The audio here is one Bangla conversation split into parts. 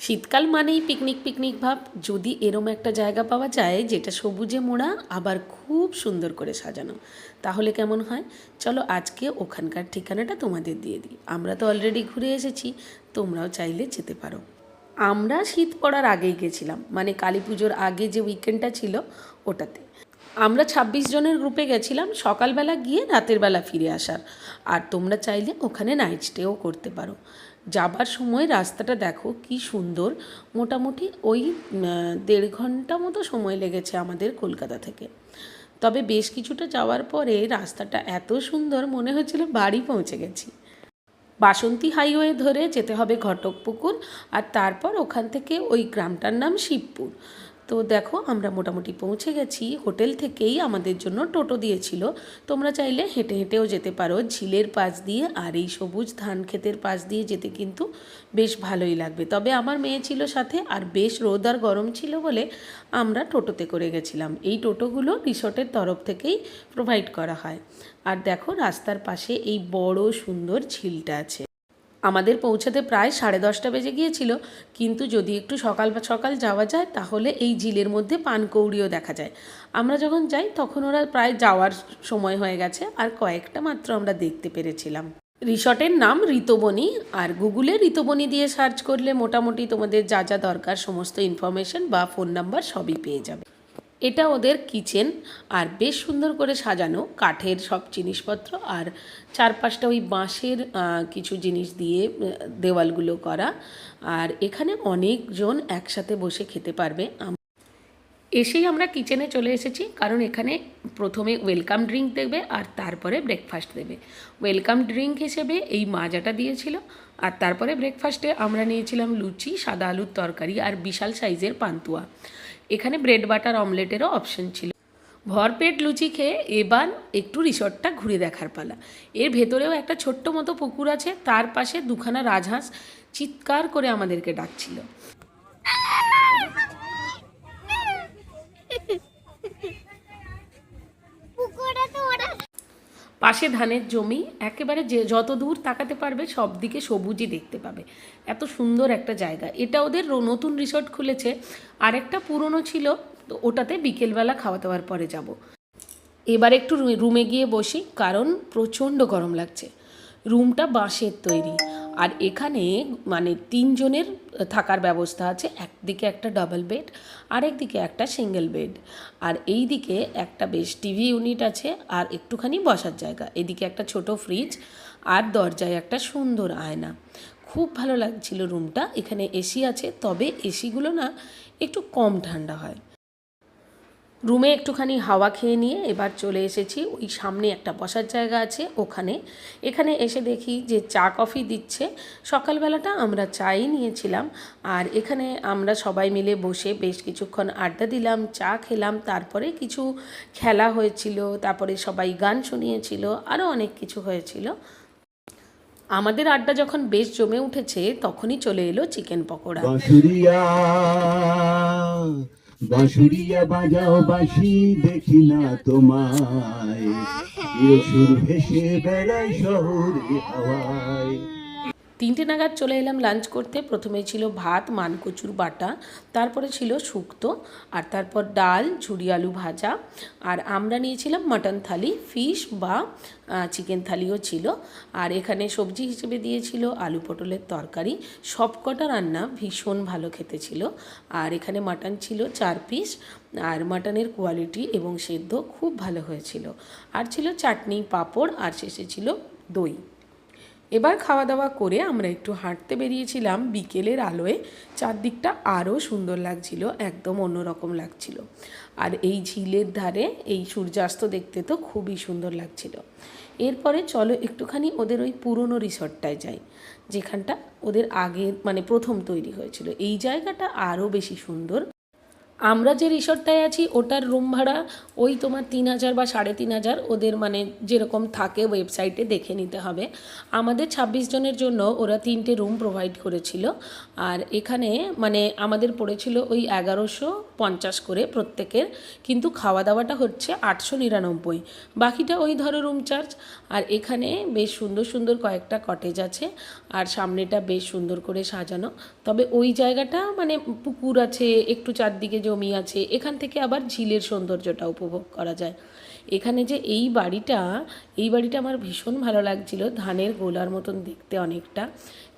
শীতকাল মানেই পিকনিক পিকনিক ভাব। যদি এরম একটা জায়গা পাওয়া যায়, যেটা সবুজে মোড়া, আবার খুব সুন্দর করে সাজানো। তাহলে কেমন হয়? চলো আজকে ওখানকার ঠিকানাটা তোমাদের দিয়ে দিই। আমরা তো অলরেডি ঘুরে এসেছি, তোমরাও চাইলে যেতে পারো। আমরা শীত পড়ার আগেই গেছিলাম মানে কালী পুজোর আগে যে উইকেন্ডটা ছিল, ওটাতে। আমরা ছাব্বিশ জনের গ্রুপে গেছিলাম, সকালবেলা গিয়ে রাতের বেলা ফিরে আসার। আর তোমরা চাইলে ওখানে নাইট স্টেও করতে পারো। যাবার সময় রাস্তাটা দেখো কি সুন্দর। মোটামুটি ওই দেড় ঘণ্টা মতো সময় লেগেছে আমাদের কলকাতা থেকে। তবে বেশ কিছুটা যাওয়ার পরে রাস্তাটা এত সুন্দর মনে হচ্ছিল বাড়ি পৌঁছে গেছি। বাসন্তী হাইওয়ে ধরে যেতে হবে ঘটকপুকুর আর তারপর ওখান থেকে ওই গ্রামটার নাম শিবপুর। তো দেখো, আমরা মোটামুটি পৌঁছে গেছি। হোটেল থেকেই আমাদের জন্য টোটো দিয়েছিল। তোমরা চাইলে হেঁটে হেঁটেও যেতে পারো। ঝিলের পাশ দিয়ে আর এই সবুজ ধান ক্ষেতের পাশ দিয়ে যেতে কিন্তু বেশ ভালোই লাগবে। তবে আমার মেয়ে ছিল সাথে আর বেশ রোদ আর গরম ছিল বলে আমরা টোটোতে করে গেছিলাম। এই টোটোগুলো রিসর্টের তরফ থেকেই প্রোভাইড করা হয়। আর দেখো, রাস্তার পাশে এই বড় সুন্দর ঝিলটা আছে। আমাদের পৌঁছাতে প্রায় সাড়ে দশটা বেজে গিয়েছিল। কিন্তু যদি একটু সকাল বা সকাল যাওয়া যায়, তাহলে এই ঝিলের মধ্যে পানকৌড়িও দেখা যায়। আমরা যখন যাই, তখন ওরা প্রায় যাওয়ার সময় হয়ে গেছে, আর কয়েকটা মাত্র আমরা দেখতে পেরেছিলাম। রিসর্টের নাম ঋতবনি আর গুগলে ঋতবনি দিয়ে সার্চ করলে মোটামুটি তোমাদের যা যা দরকার সমস্ত ইনফরমেশন বা ফোন নাম্বার সবই পেয়ে যাবে। এটা ওদের কিচেন। আর বেশ সুন্দর করে সাজানো কাঠের সব জিনিসপত্র। আর চারপাশটা ওই বাঁশের কিছু জিনিস দিয়ে দেওয়ালগুলো করা। আর এখানে অনেকজন একসাথে বসে খেতে পারবে। এসেই আমরা কিচেনে চলে এসেছি। কারণ এখানে প্রথমে ওয়েলকাম ড্রিঙ্ক দেবে আর তারপরে ব্রেকফাস্ট দেবে। ওয়েলকাম ড্রিঙ্ক হিসেবে এই মাজাটা দিয়েছিল। আর তারপরে ব্রেকফাস্টে আমরা নিয়েছিলাম লুচি, সাদা আলুর তরকারি আর বিশাল সাইজের পান্তুয়া। এখানে ব্রেড বাটার অমলেটেরও অপশন ছিল। ভরপেট লুচি খেয়ে এবার একটু রিসর্টটা ঘুরে দেখার পালা। এর ভেতরেও একটা ছোট্ট মতো পুকুর আছে, তার পাশে দুখানা রাজহাঁস চিৎকার করে আমাদেরকে ডাকছিল পুকুরে তো ওরা পাশে ধানের জমি, একেবারে যে যত দূর তাকাতে পারবে সব দিকে সবুজই দেখতে পাবে। এত সুন্দর একটা জায়গা। এটা ওদের নতুন রিসর্ট খুলেছে। আরেকটা পুরনো ছিল, তো ওটাতে বিকেলবেলা খাওয়া দাওয়ার পরে যাব। এবার একটু রুমে গিয়ে বসি, কারণ প্রচণ্ড গরম লাগছে। রুমটা বাঁশের তৈরি। আর এখানে মানে তিনজনের থাকার ব্যবস্থা আছে, একদিকে একটা ডাবল বেড আরেকদিকে একটা সিঙ্গেল বেড আর এই দিকে একটা বেশ টিভি ইউনিট আছে আর একটুখানি বসার জায়গা। এদিকে একটা ছোট ফ্রিজ আর দরজায় একটা সুন্দর আয়না। খুব ভালো লাগছিল রুমটা এখানে এসি আছে, তবে এসিগুলো না একটু কম ঠান্ডা হয়। রুমে একটুখানি হাওয়া খেয়ে নিয়ে এবার চলে এসেছি। ওই সামনে একটা বসার জায়গা আছে ওখানে। এখানে এসে দেখি যে চা কফি দিচ্ছে। সকালবেলাটা আমরা চাই নিয়েছিলাম। আর এখানে আমরা সবাই মিলে বসে বেশ কিছুক্ষণ আড্ডা দিলাম, চা খেলাম, তারপরে কিছু খেলা হয়েছিল, তারপরে সবাই গান শুনিয়েছিল আরও অনেক কিছু হয়েছিল। আমাদের আড্ডা যখন বেশ জমে উঠেছে, তখনই চলে এলো চিকেন পকোড়া। বাঁশুরিয়া বাজাও বাঁশি দেখি না তোমায়। সুর ভেসে বেড়াই শহরে হাওয়ায়। তিনটে নাগাদ চলে এলাম লাঞ্চ করতে। প্রথমে ছিল ভাত, মানকচুর বাটা, তারপরে ছিল শুক্তো, আর তারপর ডাল ঝুড়ি আলু ভাজা। আর আমরা নিয়েছিলাম মাটন থালি ফিশ বা চিকেন থালিও ছিল। আর এখানে সবজি হিসেবে দিয়েছিল আলু পটলের তরকারি। সবকটা রান্না ভীষণ ভালো খেতে ছিল। আর এখানে মাটন ছিল চার পিস আর মাটনের কোয়ালিটি এবং সেদ্ধ খুব ভালো হয়েছিল। আর ছিল চাটনি, পাঁপড়, আর শেষে ছিল দই। এবার খাওয়া দাওয়া করে আমরা একটু হাঁটতে বেরিয়েছিলাম বিকেলের আলোয়। চারদিকটা আরও সুন্দর লাগছিল, একদম অন্যরকম লাগছিল। আর এই ঝিলের ধারে এই সূর্যাস্ত দেখতে তো খুবই সুন্দর লাগছিল। এরপরে চলো একটুখানি ওদের ওই পুরনো রিসর্টটায় যাই, যেখানটা ওদের আগে মানে প্রথম তৈরি হয়েছিল। এই জায়গাটা আরও বেশি সুন্দর। আমরা যে রিসর্টটায় আছি, ওটার রুম ভাড়া ওই তোমার তিন হাজার বা সাড়ে তিন হাজার। ওদের মানে যেরকম থাকে ওয়েবসাইটে দেখে নিতে হবে। আমাদের ছাব্বিশ জনের জন্য ওরা তিনটে রুম প্রোভাইড করেছিল। আর এখানে মানে আমাদের পড়েছিল ওই এগারোশো পঞ্চাশ করে প্রত্যেকের। কিন্তু খাওয়া দাওয়াটা হচ্ছে আটশো নিরানব্বই। বাকিটা ওই ধরো রুম চার্জ। আর এখানে বেশ সুন্দর সুন্দর কয়েকটা কটেজ আছে। আর সামনেটা বেশ সুন্দর করে সাজানো। তবে ওই জায়গাটা মানে পুকুর আছে, একটু চারদিকে জমি আছে, এখান থেকে আবার ঝিলের সৌন্দর্যটা উপভোগ করা যায়। এখানে যে এই বাড়িটা এই বাড়িটা আমার ভীষণ ভালো লাগছিল, ধানের গোলার মতন দেখতে অনেকটা।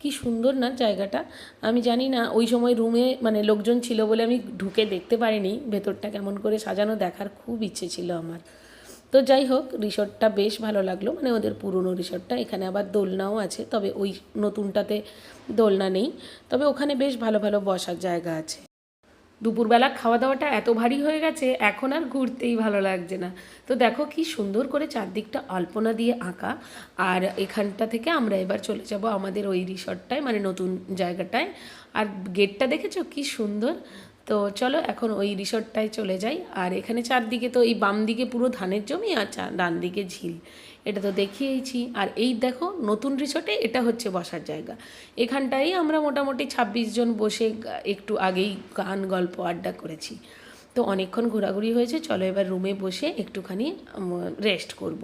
কি সুন্দর না জায়গাটা। আমি জানি না, ওই সময় রুমে মানে লোকজন ছিল বলে আমি ঢুকে দেখতে পারিনি, ভেতরটা কেমন করে সাজানো দেখার খুব ইচ্ছে ছিল আমার। তো যাই হোক, রিসর্টটা বেশ ভালো লাগল মানে ওদের পুরনো রিসর্টটা, এখানে আবার দোলনাও আছে, তবে ওই নতুনটাতে দোলনা নেই। তবে ওখানে বেশ ভালো ভালো বসার জায়গা আছে। দুপুরবেলা খাওয়া দাওয়াটা এত ভারী হয়ে গেছে, এখন আর ঘুরতেই ভালো লাগছে না। তো দেখো কি সুন্দর করে চারদিকটা আলপনা দিয়ে আঁকা, আর এখানটা থেকে আমরা এবার চলে যাব আমাদের ওই রিসর্টটায় মানে নতুন জায়গাটায়। আর গেটটা দেখেছ কি সুন্দর? তো চলো এখন ওই রিসর্টটায় চলে যাই। আর এখানে চারদিকে তো এই বাম দিকে পুরো ধানের জমি আর ডান দিকে ঝিল। এটা তো দেখিয়েইছি। আর এই দেখো, নতুন রিসোর্টে এটা হচ্ছে বসার জায়গা। এখানটাই আমরা মোটামুটি ছাব্বিশ জন বসে একটু আগেই গান, গল্প, আড্ডা করেছি। তো অনেকক্ষণ ঘোরাঘুরি হয়েছে, চলো এবার রুমে বসে একটুখানি রেস্ট করব।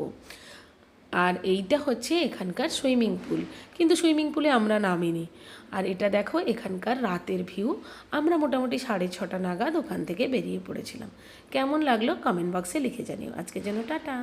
আর এইটা হচ্ছে এখানকার সুইমিং পুল। কিন্তু সুইমিং পুলে আমরা নামিনি। আর এটা দেখো, এখানকার রাতের ভিউ। আমরা মোটামুটি সাড়ে ছটা নাগাদ ওখান থেকে বেরিয়ে পড়েছিলাম। কেমন লাগল কমেন্ট বক্সে লিখে জানিও। আজকে যেন টাটা।